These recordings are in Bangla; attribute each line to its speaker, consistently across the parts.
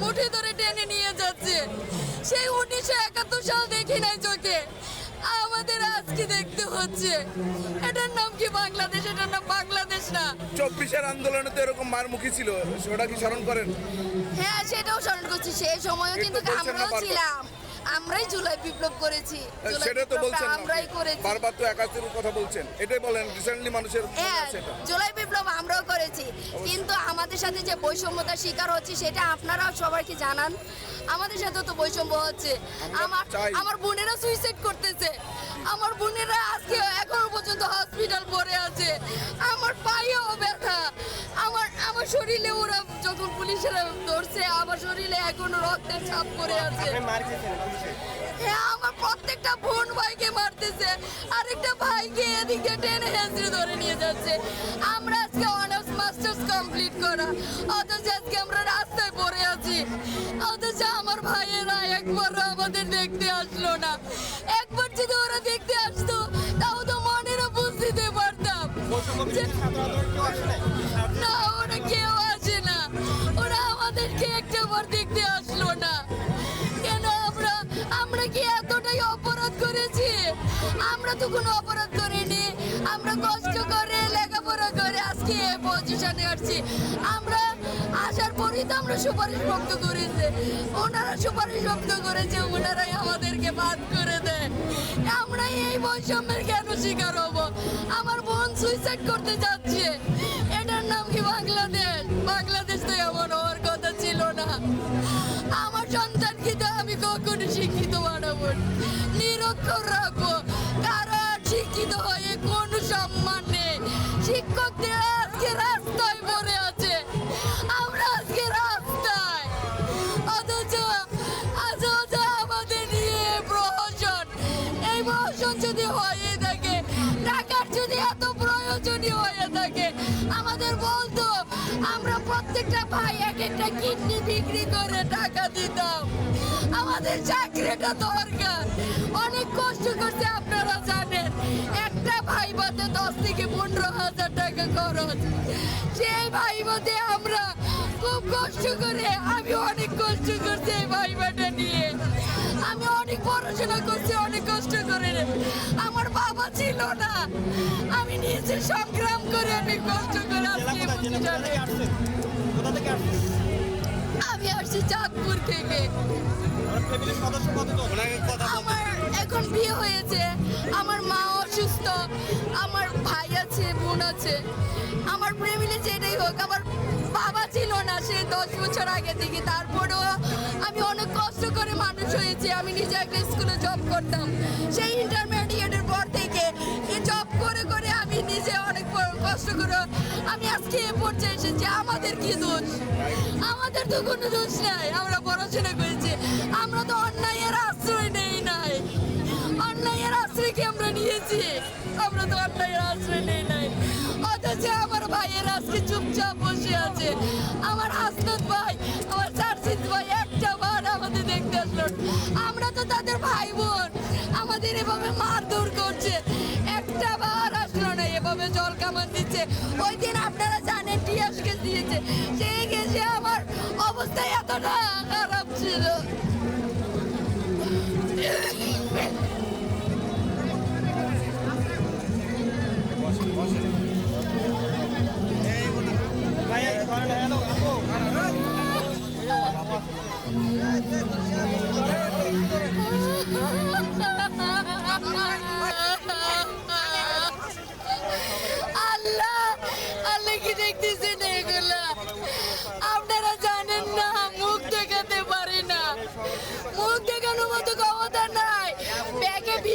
Speaker 1: মুঠি ধরে টেনে নিয়ে যাচ্ছে। সেই উনিশশো একাত্তর সাল দেখি নাই চোখে। আমাদের আজকে দেখতে হচ্ছে? এটার নাম কি বাংলাদেশ? এটার নাম বাংলাদেশ না।
Speaker 2: চব্বিশের আন্দোলনে তো এরকম মারমুখী ছিল। সেটা কি স্মরণ করেন?
Speaker 1: হ্যাঁ সেটাও স্মরণ করছি। সেই সময়ও কিন্তু আমরাও ছিলাম। আমরাই জুলাই বিপ্লব করেছি।
Speaker 2: সেটা তো বলছেন
Speaker 1: আমরাই করেছি।
Speaker 2: বারবার তো একাত্তর কথা বলছেন। এটাই বলেন রিসেন্টলি মানুষের মনে
Speaker 1: হ্যাঁ। জুলাই বিপ্লব আমরাও করেছি। কিন্তু আমাদের সাথে যে বৈষম্যতার শিকার হচ্ছে সেটা আপনারাও সবাইকে জানান? আমাদের সাথে তো বৈষম্য হচ্ছে।
Speaker 2: আমার
Speaker 1: আমার বোনেরা সুইসাইড করতেছে। আমার বোনেরা আজকে এখনও পর্যন্ত হসপিটাল পড়ে আছে। পুলিশেরা ধরছে আমার শরীরে এখনও রক্তের ছাপ পড়ে আছে। হ্যাঁ আমার প্রত্যেকটা বোন ভাইকে মারতেছে আরেকটা ভাইকে এদিকে টেনে হেঁচড়ে ধরে নিয়ে যাচ্ছে। আমরা আজকে অনার্স মাস্টার্স কমপ্লিট করা। অথচ আজকে আমরা রাস্তায় পড়ে আছি। অথচ আমার ভাইয়েরা একবারও আমাদের দেখতে আসলো না। একবার যদি ওরা দেখতে আসতো তাও তো মনেরও বুঝ দিতে পারতাম আমরা কষ্ট করে লেখাপড়া করে আজকে এই পজিশনে আসছি। আমরা আসার পরই তো আমরা সুপারিশ ভক্ত করেছে। ওনারা সুপারিশ ভক্ত করেছে, ওনারাই আমাদেরকে বাদ করে দেয়। আমরা এই বৈষম্যের কেন শিকার হব? আমার বোন সুইসাইড করতে যাচ্ছে। এটার নাম কি বাংলাদেশ? বাংলাদেশ তো এমন হওয়ার কথা ছিল না। আমার সন্তানকে আমি কখনো শিক্ষিত বানাবো নিরক্ষর রাখব প্রত্যেকটা ভাই, এক একটা কিডনি বিক্রি করে টাকা দিতাম। আমাদের চাকরিটা দরকার। অনেক কষ্ট করছে, আপনারা জানেন। একটা ভাই বাদে দশ থেকে পনেরো হাজার টাকা খরচ। সেই ভাই বাদে আমরা খুব কষ্ট করে, আমি অনেক কষ্ট করছি এই ভাই বাটা নিয়ে। আমি অনেক পড়াশোনা করছি, অনেক কষ্ট করে। আমার বাবা ছিল না। আমি নিজে সংগ্রাম করে অনেক কষ্ট করে আজকে আমি আসছি চাঁদপুর থেকে। আমার এখন বিয়ে হয়েছে। আমার মা অসুস্থ। আমার ভাই আছে বোন আছে। আমার প্রেমিলে যেটাই হোক আমার বাবা ছিল না সে দশ বছর আগে থেকে। তারপরেও আমি অনেক কষ্ট করে মানুষ হয়েছি। আমি নিজে একটা স্কুলে জব করতাম। সেই ইন্টারমিডিয়েটের পর থেকে জব করে করে আমি নিজে অনেক কষ্ট করে আমি আজকে এ পর্যায়ে এসেছি আমাদের কি দোষ? আমাদের তো কোনো দোষ নাই। আমরা পড়াশোনা করেছি। আমরা তো অন্যায়ের আশ্রয় নেই নাই। অন্যায়ের আশ্রয় কি আমরা নিয়েছি? আমরা তো অন্যায়ের আশ্রয় নেই নাই। অথচ আমার ভাইয়ের আজকে চুপচাপ বসে আছে। আমার হাসনাত ভাই, আমার চার্জিত ভাই একটা বার আমাদের দেখতে আসলো। আমরা তো তাদের ভাই বোন আমাদের এভাবে মারধর করছে। একটা বার আসলো না, এভাবে জল কামান দিচ্ছে। ওই দিন আপনারা জানেন টিয়াস দিয়েছে। সেই গেছে আমার অবস্থা এতটা খারাপ ছিল।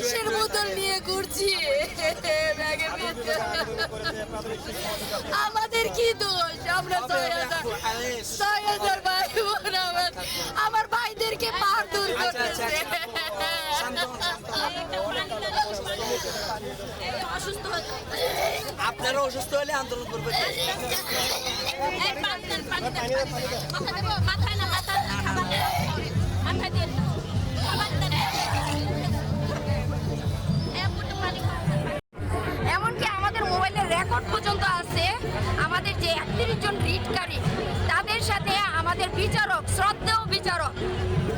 Speaker 1: বিষের বোতল নিয়ে ঘুরছি আমাদের কি দোষ? আমরা ছয় হাজার ছয় হাজার ভাই বোন আমার আমার ভাইদেরকে মারধর করতেছে।
Speaker 3: আপনারা অসুস্থ হলে আন্দোলন করবেন।
Speaker 4: মাথায় না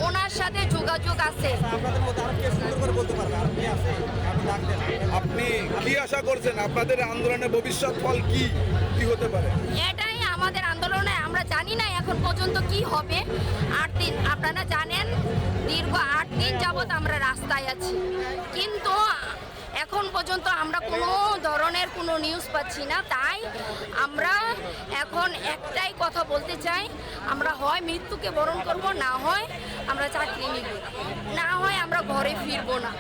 Speaker 1: ওনার সাথে যোগাযোগ আছে।
Speaker 5: আছে? আপনি
Speaker 2: আপনি কি আশা করছেন? আপনাদের আন্দোলনের ভবিষ্যৎ ফল কি? কি হতে পারে?
Speaker 1: এটাই আমাদের আন্দোলনে আমরা জানি না এখন পর্যন্ত কি হবে। আট দিন আপনারা জানেন দীর্ঘ আট দিন যাবৎ আমরা রাস্তায় আছি। কিন্তু এখন পর্যন্ত আমরা কোনো ধরনের কোনো নিউজ পাচ্ছি না। তাই আমরা এখন একটাই কথা বলতে চাই, আমরা হয় মৃত্যুকে বরণ করব, না হয় আমরা চাকরি নিব। না হয় আমরা ঘরে ফিরবো না।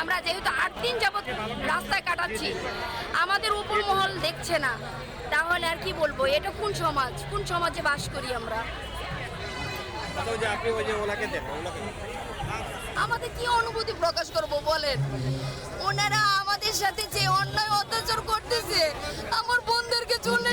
Speaker 1: আমরা যেহেতু আট দিন যাবৎ রাস্তায় কাটাচ্ছি, আমাদের উপর মহল দেখছে না। তাহলে আর কি বলব? এটা কোন সমাজ? কোন সমাজে বাস করি আমরা? আমাদের কি অনুভূতি প্রকাশ করব বলেন? ওনারা আমাদের সাথে যে অন্যায় অত্যাচার করতেছে, আমার বোনদেরকে চলে